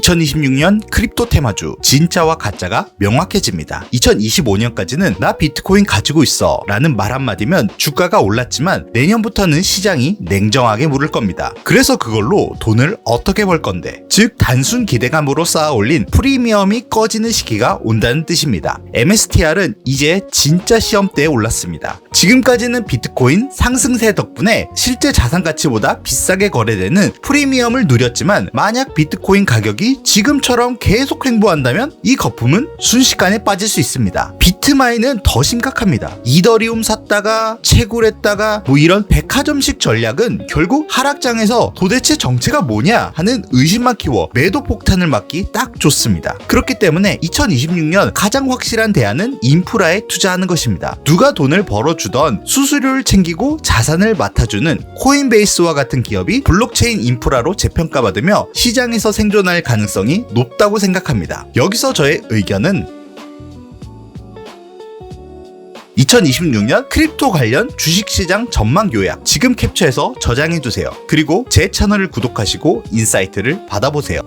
2026년 크립토 테마주 진짜와 가짜가 명확해집니다. 2025년까지는 나 비트코인 가지고 있어 라는 말 한마디면 주가가 올랐지만 내년부터는 시장이 냉정하게 물을 겁니다. 그래서 그걸로 돈을 어떻게 벌 건데 즉 단순 기대감으로 쌓아 올린 프리미엄이 꺼지는 시기가 온다는 뜻입니다. MSTR은 이제 진짜 시험대에 올랐습니다. 지금까지는 비트코인 상승세 덕분에 실제 자산 가치보다 비싸게 거래되는 프리미엄을 누렸지만 만약 비트코인 가격이 지금처럼 계속 횡보한다면 이 거품은 순식간에 빠질 수 있습니다. 비트마인은 더 심각합니다. 이더리움 샀다가 채굴했다가 뭐 이런 백화점식 전략은 결국 하락장에서 도대체 정체가 뭐냐 하는 의심만 키워 매도 폭탄을 맞기 딱 좋습니다. 그렇기 때문에 2026년 가장 확실한 대안은 인프라에 투자하는 것입니다. 누가 돈을 벌어주 던 수수료를 챙기고 자산을 맡아주는 코인베이스와 같은 기업이 블록체인 인프라로 재평가받으며 시장에서 생존할 가능성이 높다고 생각합니다. 여기서 저의 의견은 2026년 크립토 관련 주식시장 전망 요약 지금 캡처해서 저장해두세요. 그리고 제 채널을 구독하시고 인사이트를 받아보세요.